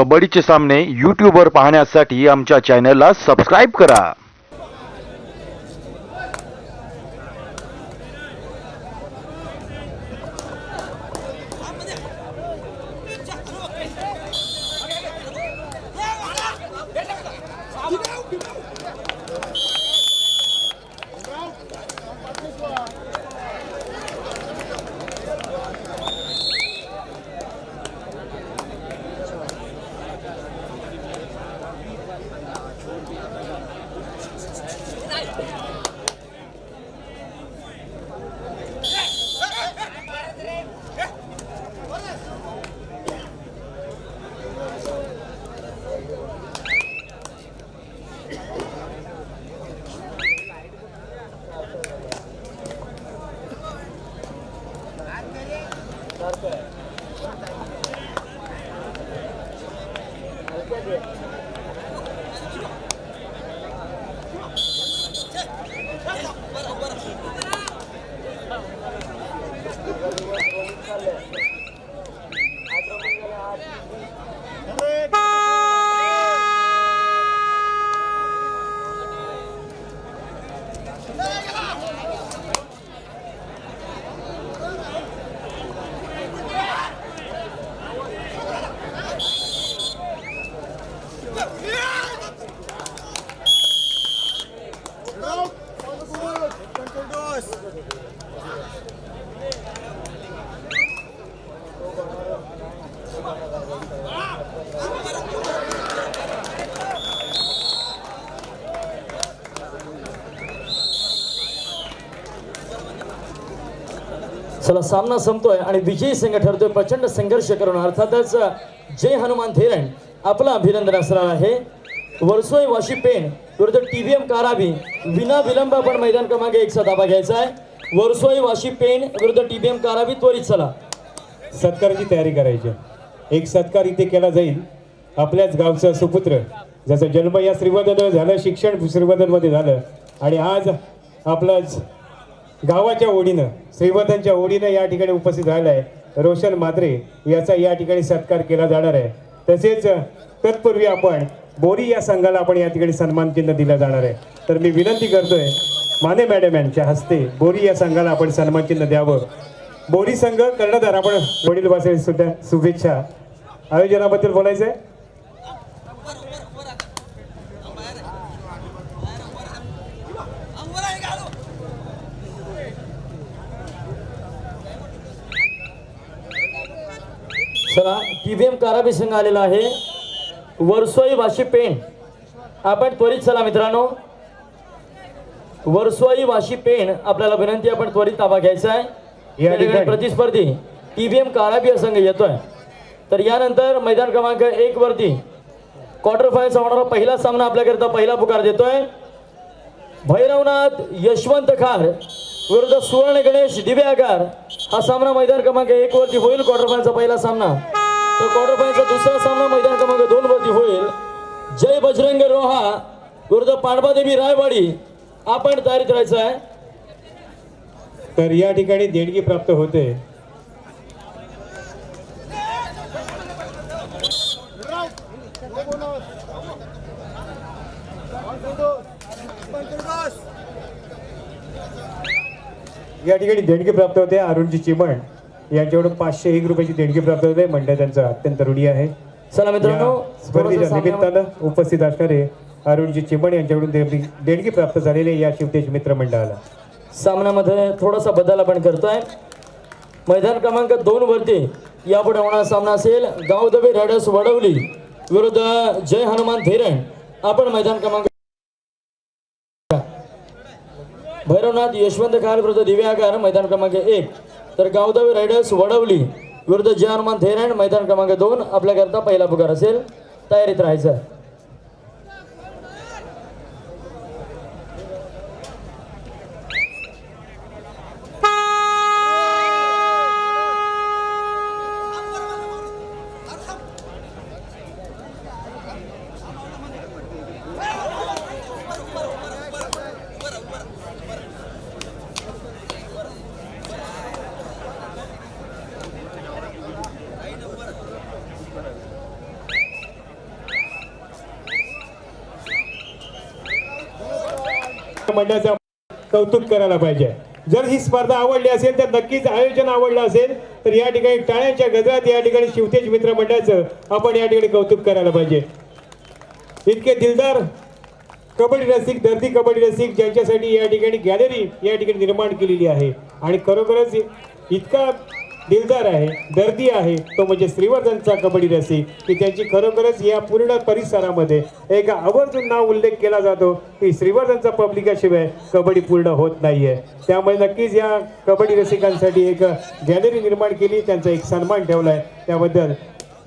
कबड्डीचे सामने यूट्यूबवर पाहण्यासाठी आमच्या चॅनलला सबस्क्राईब करा. चला सामना संपतोय आणि विजयी संघ ठरतोय प्रचंड संघर्ष करून अर्थातच जय हनुमान थेरण आपलं अभिनंदन असणार आहे. वर्सोई वाशी पेन विरुद्ध एम काराबी विना विलंब आपण मैदान क्रमांक एक ताबा घ्यायचा आहे. वर्सोई वाशी पेन विरुद्ध एम काराबी त्वरित चला. सत्काराची तयारी करायची. एक सत्कार इथे केला जाईल. आपल्याच गावचं सुपुत्र ज्याचा जन्म या श्रीवर्धन झालं शिक्षण श्रीवर्धनमध्ये झालं आणि आज आपलंच गावाच्या ओढीनं श्रीवर्धनच्या ओढीनं या ठिकाणी उपस्थित झालं आहे रोशन मात्रे याचा या ठिकाणी सत्कार केला जाणार आहे. तसेच तत्पूर्वी आपण बोरी या संघाला आपण या ठिकाणी सन्मान चिन्ह दिलं जाणार आहे. तर मी विनंती करतोय माने मॅडम यांच्या हस्ते बोरी या संघाला आपण सन्मान चिन्ह द्यावं. बोरी संघ कर्णधार आपण वडील वासे सुद्धा शुभेच्छा. आयोजनाबद्दल बोलायचं आहे चला टीव्हीएम काराबी संघ आलेला आहे. वर्सोई वाशी पेण. आपण त्वरित चला मित्रांनो. वर्सोई वाशी पेण आपल्याला विनंती आपण त्वरित ताबा घ्यायचा आहे. या ठिकाणी. प्रतिस्पर्धी टीव्हीएम काराबी हा संघ येतोय. तर यानंतर मैदान क्रमांक एक वरती क्वार्टर फायनल होणारा पहिला सामना आपल्याकरिता पहिला पुकार देतोय. भैरवनाथ यशवंत खार विरुद्ध सुवर्ण गणेश दिव्यागार हा सामना मैदान क्रमांक एक वरती होईल. क्वार्टर फायनलचा पहिला सामना. तर क्वार्टर फायनलचा दुसरा सामना मैदान क्रमांक दोन वरती होईल. जय बजरंग रोहा. विरुद्ध पांडवादेवी रायवाडी. आपण तयारीत राहायचं आहे. तर या ठिकाणी देणगी प्राप्त होते. ठिकाणी देणगी प्राप्त होते. अरुणजी चिमण यांच्याकडून पाचशे एक रुपयाची देणगी प्राप्त होते. मंडळ त्यांचं अत्यंत ऋणी आहे. चला मित्रांनो स्पर्धेच्या निमित्तानं उपस्थित असणारे अरुणजी चिमण यांच्याकडून देणगी प्राप्त झालेले या शिवतेज मित्र मंडळाला. सामन्यामध्ये थोडासा बदल आपण करतोय. मैदान क्रमांक दोन वरती यापुढे होणारा सामना असेल. गावदबे रायडर्स वडवली विरुद्ध जय हनुमान थेरण आपण मैदान क्रमांक भैरवनाथ यशवंत खान विरुद्ध दिव्यागार मैदान क्रमांक एक. तर गावदावी रायडर्स वडवली विरुद्ध जे हनुमान थेरण मैदान क्रमांक दोन. आपल्याकरता पहिला पुकार असेल. तयारीत राहायचं. मंडळाचं कौतुक करायला पाहिजे. जर ही स्पर्धा आवडली असेल तर नक्कीच आयोजन आवडलं असेल तर या ठिकाणी टाळ्यांच्या गजरात या ठिकाणी शिवतेज मित्र मंडळाचं आपण या ठिकाणी कौतुक करायला पाहिजे. इतके दिलदार कबड्डी रसिक धरती कबड्डी रसिक ज्यांच्यासाठी या ठिकाणी गॅलरी या ठिकाणी निर्माण केलेली आहे. आणि खरोखरच इतका दिलदार आहे दर्दी आहे तो म्हणजे श्रीवर्धनचा कबड्डी रसिक की त्यांची खरोखरच या पूर्ण परिसरामध्ये एक आवर्जून नाव उल्लेख केला जातो की श्रीवर्धनचा पब्लिकाशिवाय कबड्डी पूर्ण होत नाहीये. त्यामुळे नक्कीच या कबड्डी रसिकांसाठी एक गॅलरी निर्माण केली त्यांचा एक सन्मान ठेवलाय. त्याबद्दल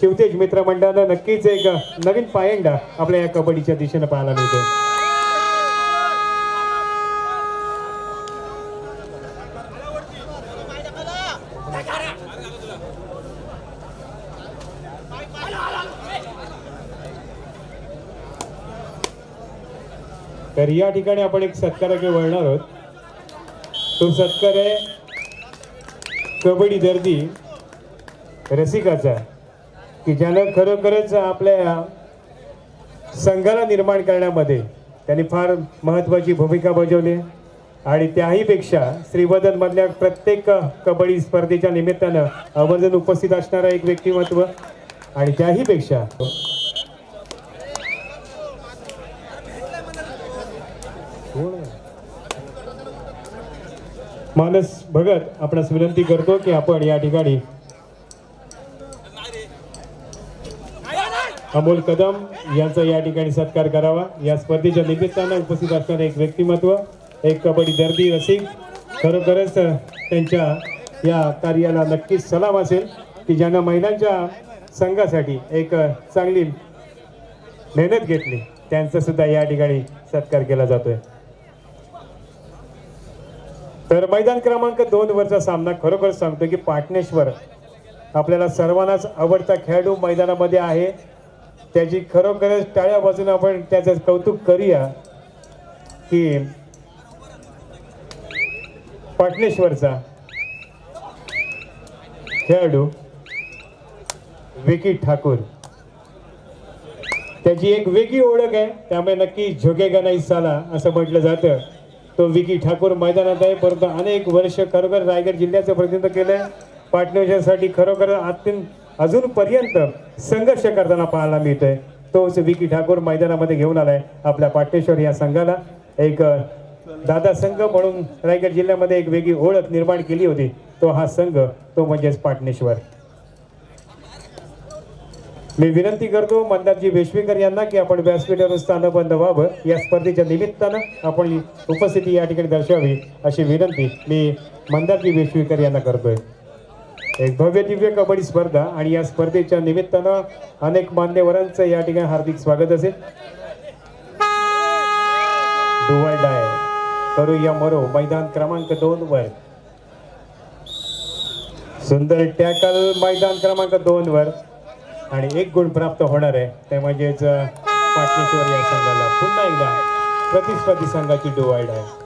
शिवतेज मित्र मंडळानं नक्कीच एक नवीन पायंडा आपल्या या कबड्डीच्या दिशेनं पाहायला मिळतो तर या ठिकाणी आपण एक सत्काराकडे वळणार आहोत. तो सत्कार आहे कबड्डी दर्दी रसिकाचा की ज्यानं खरोखरच आपल्या संघाला निर्माण करण्यामध्ये त्यांनी फार महत्त्वाची भूमिका बजावली. आणि त्याहीपेक्षा श्रीवर्धनमधल्या प्रत्येक कबड्डी स्पर्धेच्या निमित्तानं आवर्जून उपस्थित असणारा एक व्यक्तिमत्व. आणि त्याहीपेक्षा मानस भगत आपणास विनंती करतो की आपण या ठिकाणी अमोल कदम यांचा या ठिकाणी सत्कार करावा. या स्पर्धेच्या निमित्तानं उपस्थित असणारे एक व्यक्तिमत्व एक कबड्डी दर्दी रसिक खरोखरच त्यांच्या या कार्याला नक्कीच सलाम असेल की ज्यांना महिलांच्या संघासाठी एक चांगली मेहनत घेतली त्यांचा सुद्धा या ठिकाणी सत्कार केला जातोय. तर मैदान क्रमांक दोन वरचा सामना खरोखर सांगतो की पाटणेश्वर आपल्याला सर्वांनाच आवडता खेळाडू मैदानामध्ये आहे. त्याची खरोखरच टाळ्या बाजून आपण त्याचं कौतुक करूया की पाटणेश्वरचा खेळाडू विकी ठाकूर. त्याची एक वेगळी ओळख आहे. त्यामुळे नक्की झोकेगा नाही साला असं म्हटलं जातं. तो विकी ठाकूर मैदानात आहे. परंतु अनेक वर्ष खरोखर रायगड जिल्ह्याचं प्रतिनिधित्व आहे पाटणेश्वरसाठी खरोखर अत्यंत अजूनपर्यंत संघर्ष करताना पाहायला मिळतोय. तोच विकी ठाकूर मैदानामध्ये घेऊन आलाय आपल्या पाटणेश्वर या संघाला. एक दादा संघ म्हणून रायगड जिल्ह्यामध्ये एक वेगळी ओळख निर्माण केली होती. तो हा संघ तो म्हणजेच पाटणेश्वर. मी विनंती करतो मंदारजी वेश्वीकर यांना की आपण व्यासपीठावर स्थानबंद व्हावं. या स्पर्धेच्या निमित्तानं आपण उपस्थिती या ठिकाणी दर्शवावी अशी विनंती मी मंदारजी वेश्वीकर यांना करतोय. एक भव्य दिव्य कबड्डी स्पर्धा आणि या स्पर्धेच्या निमित्तानं अनेक मान्यवरांचं या ठिकाणी हार्दिक स्वागत असेल. Do or die. करूया मरो. मैदान क्रमांक दोन वर. सुंदर टॅकल मैदान क्रमांक दोन वर. आणि एक गुण प्राप्त होणार आहे ते म्हणजेच पाटणेश्वर या संघाला. पुन्हा एकदा प्रतिस्पर्धी संघाची डिवाईड आहे.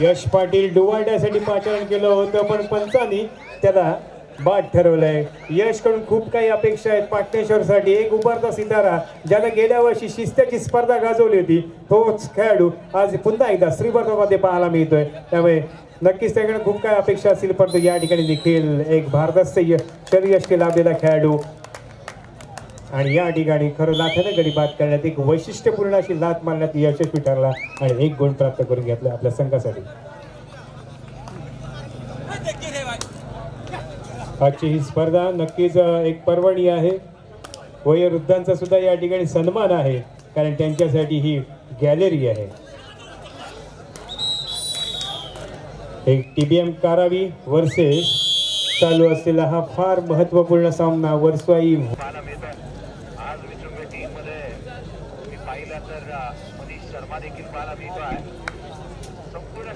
यश पाटील डुवाड्यासाठी पाचारण केलं होतं पण पंचानी त्याला बाद ठरवलंय. यशकडून खूप काही अपेक्षा आहेत पाटणेश्वरसाठी. एक उभारता सितारा ज्यानं गेल्या वर्षी शिस्त्याची स्पर्धा गाजवली होती तोच खेळाडू आज पुन्हा एकदा श्रीवर्धनमध्ये पाहायला मिळतोय. त्यामुळे नक्कीच त्याकडे खूप काही अपेक्षा असतील परंतु या ठिकाणी देखील एक भारतस्थ य- लाभलेला खेळाडू. आणि या ठिकाणी खरं लाथाने गडी बाद करण्यात एक वैशिष्ट्यपूर्ण अशी लाथ मारण्यात यशस्वी ठरला आणि एक गुण प्राप्त करून घेतला आपल्या संघासाठी. आजची ही स्पर्धा नक्कीच एक पर्वणी आहे. वयोवृद्धांचा सुद्धा या ठिकाणी सन्मान आहे कारण त्यांच्यासाठी ही गॅलरी आहे. एक टीबीएम कारावी वर्सेस चालू असलेला हा फार महत्त्वपूर्ण सामना वर्सवाई संपूर्ण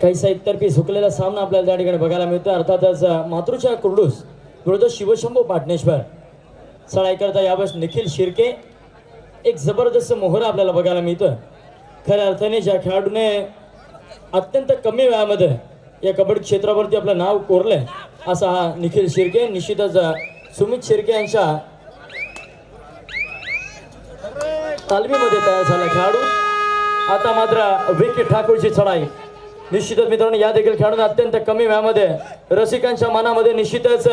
काही साहेबतर्फे सुकलेला सामना आपल्याला त्या ठिकाणी बघायला मिळतो अर्थातच मातृच्या कुर्डूस विरुद्ध शिवशंभू पाटणेश्वर. सळाई करता यावेळेस निखिल शिर्के एक जबरदस्त मोहरा आपल्याला बघायला मिळतोय. खऱ्या अर्थाने ज्या खेळाडूने अत्यंत कमी वेळामध्ये या कबड्डी क्षेत्रावरती आपलं नाव कोरलंय असा हा निखिल शिर्के. निश्चितच सुमित शिर्के यांच्या तालमीमध्ये तयार झाला खेळाडू. आता मात्र विकी ठाकूरची चढाई. निश्चितच मित्रांनो या देखील खेळाडूने अत्यंत कमी वेळामध्ये रसिकांच्या मनामध्ये निश्चितच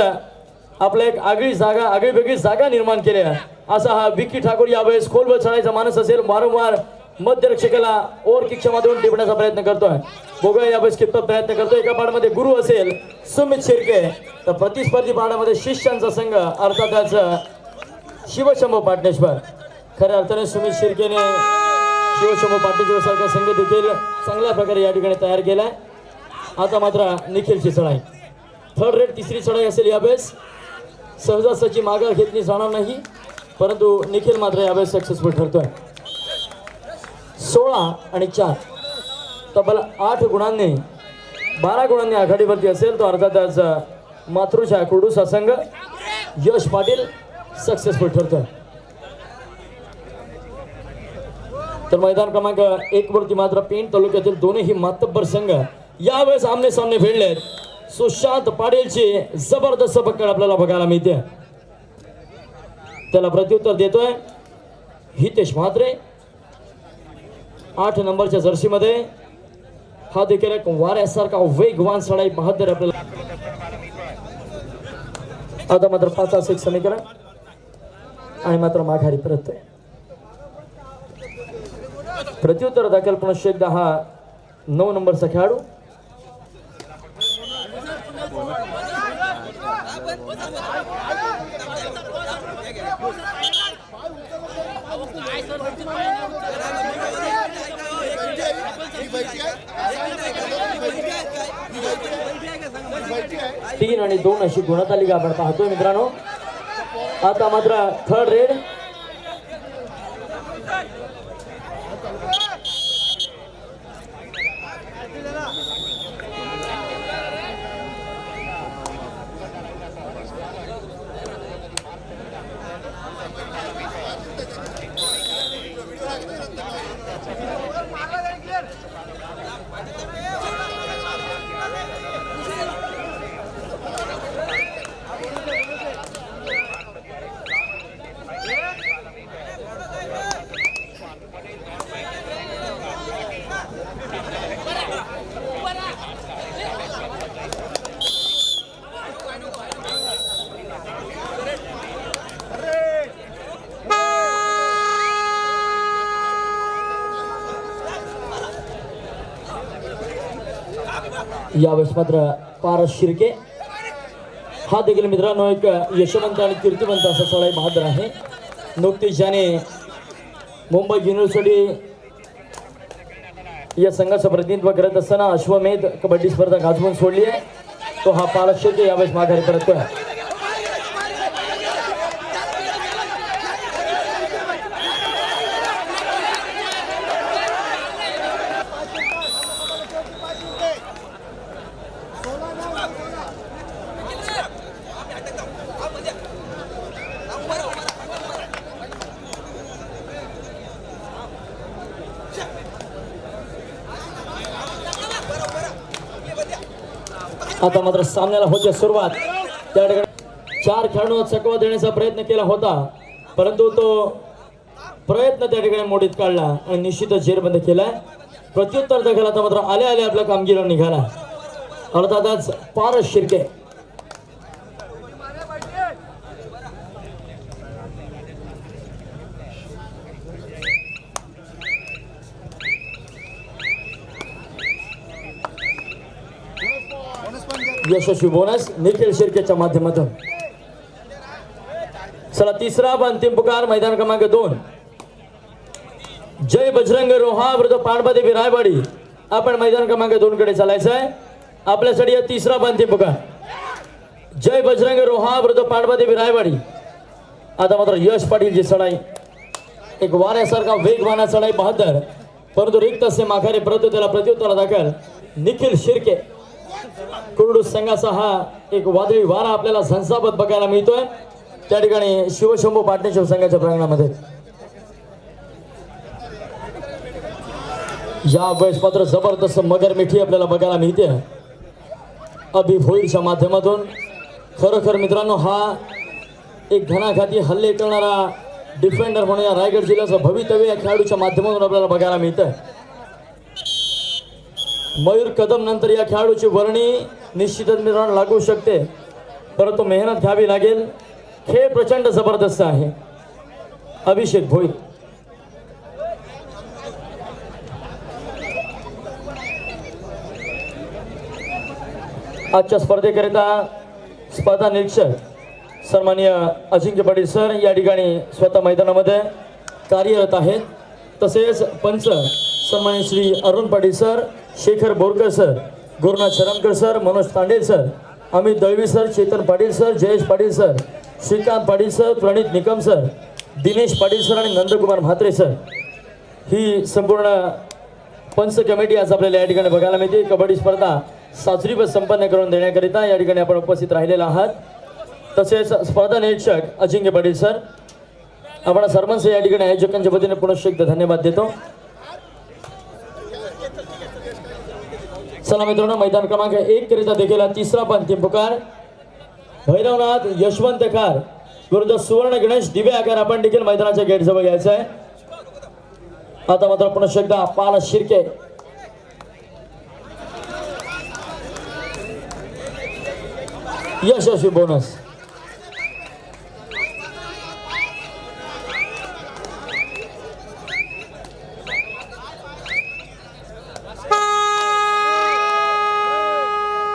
आपलं एक आगळी जागा आगळी वेगळी जागा निर्माण केल्या असा हा विकी ठाकूर यावेळेस खोलवर चढायचा मानस असेल वारंवार मध्यरक्षकाला ओर किकच्या माध्यमातून टिपण्याचा प्रयत्न करतोय. बघूया यावेळेस कितपत प्रयत्न करतोय. एका पाडामध्ये गुरु असेल सुमित शिर्के तर प्रतिस्पर्धी पाडामध्ये शिष्यांचा संघ अर्थातच शिवशंभू पाटणेश्वर. खऱ्या अर्थाने सुमित शिर्केने शिवशंभू पाटणेश्वर सारखा संघ देखील चांगल्या प्रकारे या ठिकाणी तयार केलाय. आता मात्र निखिलची चढाई. थर्ड रेट तिसरी चढाई असेल यावेळेस. सहजासहजी मागा घेतली जाणार नाही परंतु निखिल मात्र यावेळेस सक्सेसफुल ठरतोय. सोळा आणि चार. तब्बल आठ गुणांनी बारा गुणांनी आघाडीवरती असेल तो अर्थातच मातृच्या कुर्डूसा संघ. यश पाटील सक्सेसफुल ठरतोय. तर मैदान क्रमांक एक वरती मात्र पेण तालुक्यातील दोन्ही मातब्बर संघ यावेळेस आमने सामने भिडलेत सुशांत पाटीलची जबरदस्त पकड आपल्याला बघायला मिळते. त्याला प्रत्युत्तर देतोय हितेश म्हात्रे. आठ नंबरच्या जर्सीमध्ये हा देखील एक वाऱ्यासारखा वेगवान सडाई बहादर आपल्याला आता मात्र पाच एक समीकरण. आणि मात्र माघारी परत प्रत्युत्तर दाखल पुन्हा एकदा हा नऊ नंबरचा खेळाडू. तीन आणि दोन अशी गुणतालिका आपण पाहतोय मित्रांनो. आता मात्र थर्ड रेड यावेळेस मात्र पारस शिर्के. हा देखील मित्रांनो एक यशवंत आणि कीर्तिवंत असा चढाई बहादर आहे. नुकतीच ज्याने मुंबई युनिव्हर्सिटी या संघाचं प्रतिनिधित्व करत असताना अश्वमेध कबड्डी स्पर्धा गाजवून सोडली आहे. तो हा पारस शिर्के यावेळेस माघारी परततोय. आता मात्र सामन्याला होते सुरुवात. त्या ठिकाणी चार खेळाडू चकवा देण्याचा प्रयत्न केला होता. परंतु तो प्रयत्न त्या ठिकाणी मोडीत काढला आणि निश्चितच जेरबंद केलाय. प्रत्युत्तर दखल आता मात्र आले आले आपल्या कामगिरीवर निघाला. अर्थातच पारस शिर्के. यशस्वी बोनस निखिल शिर्केच्या माध्यमातून. चला तिसरा व अंतिम पुकार मैदान क्रमांक दोन. जय बजरंग रोहा वृद्ध पाणबादेवी रायवाडी. आपण मैदान क्रमांक दोन कडे चालायचं आहे आपल्यासाठी तिसरा व अंतिम पुकार. जय बजरंग रोहा वृद्ध पाणबादेवी रायवाडी. आता मात्र यश पाटीलची चढाई. एक वाऱ्यासारखा वेगवाना चढाई बहादर. परंतु रिक्त असे माघारी परंतु त्याला प्रत्युत्तर दाखल निखिल शिर्के. कुरडू संघाचा हा एक वादळी वारा आपल्याला संसापत बघायला मिळतोय. त्या ठिकाणी शिवशंभू पाटणेश्वर संघाच्या प्रांगणामध्ये. या वेळेस मात्र जबरदस्त मगर मिठी आपल्याला बघायला मिळते. अभि भोईरच्या माध्यमातून. खरोखर मित्रांनो हा एक घणाघाती हल्ले करणारा डिफेंडर म्हणून या रायगड जिल्ह्याचं भवितव्य या खेळाडूच्या माध्यमातून आपल्याला बघायला मिळतं मयूर कदम नंतर या खेळाडूची वर्णी निश्चितच मित्रांनो लागू शकते. परंतु मेहनत घ्यावी लागेल. खेळ प्रचंड जबरदस्त आहे. अभिषेक भोईर आजच्या स्पर्धेकरिता स्पर्धा निरीक्षक सन्मान्य अजिंक्य पाटील सर या ठिकाणी स्वतः मैदानामध्ये कार्यरत आहेत. तसेच पंच सन्मान्य Shri Arun Patil sir Shekhar Borkar sir Gurunath Sharankar sir Manoj Tandel sir Amit Dalvi sir Chetan Patil sir Jayesh Patil sir Shrikant Patil sir Pranit Nikam sir Dinesh Patil sir आणि Nandkumar Mhatre sir. ही संपूर्ण पंच committee आज आपल्याला या ठिकाणी बघायला मिळते. कबड्डी स्पर्धा साजरीव संपन्न करून देण्याकरिता या ठिकाणी आपण उपस्थित राहिलेला आहात. तसेच स्पर्धा निरीक्षक अजिंक्य पाटील सर आपण सर्वांचे या ठिकाणी आयोजकांच्या वतीने पुनश्च एकदा धन्यवाद देतो. चला मित्रांनो मैदान क्रमांक एक करिता देखील तिसरा पण अंतिम पुकार. भैरवनाथ यशवंत कार विरुद्ध सुवर्ण गणेश दिवे आकार आपण देखील मैदानाच्या गेट जवळ घ्यायचं आहे आता मात्र पुन्हा एकदा पाल शिर्के. यशस्वी बोनस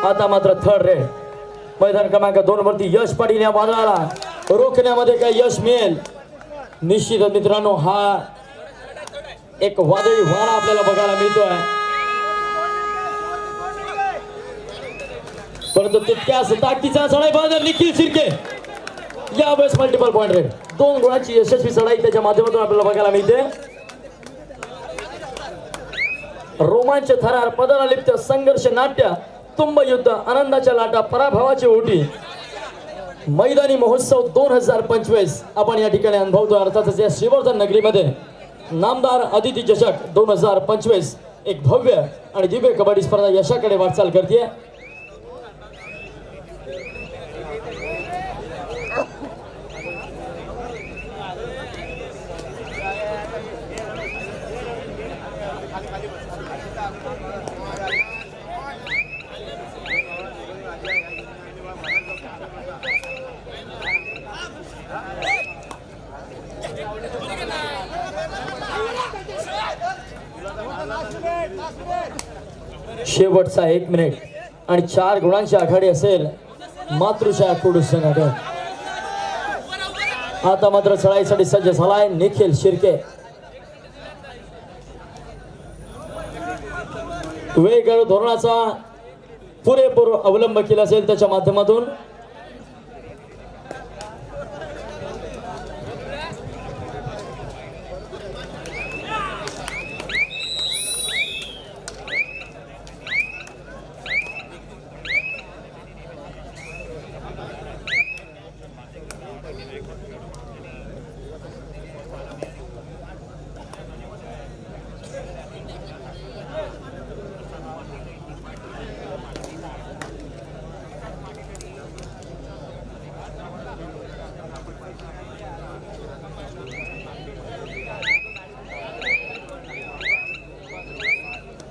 आता मात्र थर्ड रेड मैदान क्रमांक दोन वरती यश पाटील या वादळाला रोखण्यामध्ये काय यश मिळेल. निश्चित मित्रांनो हा एक वादळी वारा आपल्याला बघायला मिळतोय. परंतु तितक्याच ताकदीचा चढाई बाजार निखिल शिर्के. यावेळेस मल्टिपल पॉइंट रे. दोन गुणाची यशस्वी चढाई त्याच्या माध्यमातून आपल्याला बघायला मिळते. रोमांच थरार पदाला लिप्त संघर्ष नाट्य तुंब युद्ध आनंदाच्या लाटा पराभवाची ओटी मैदानी महोत्सव दोन हजार पंचवीस. आपण या ठिकाणी अनुभवतो अर्थातच या श्रीवर्धन नगरीमध्ये नामदार अदिती चषक दोन हजार पंचवीस एक भव्य आणि दिव्य कबड्डी स्पर्धा यशाकडे वाटचाल करते शेवटचा एक मिनिट आणि चार गुणांची आघाडी असेल मातृशा कुडूस संघाकडे. आता मात्र चढाईसाठी सज्ज झालाय निखिल शिर्के. वेगवेगळ्या धोरणाचा पुरेपूर अवलंब केला असेल त्याच्या माध्यमातून.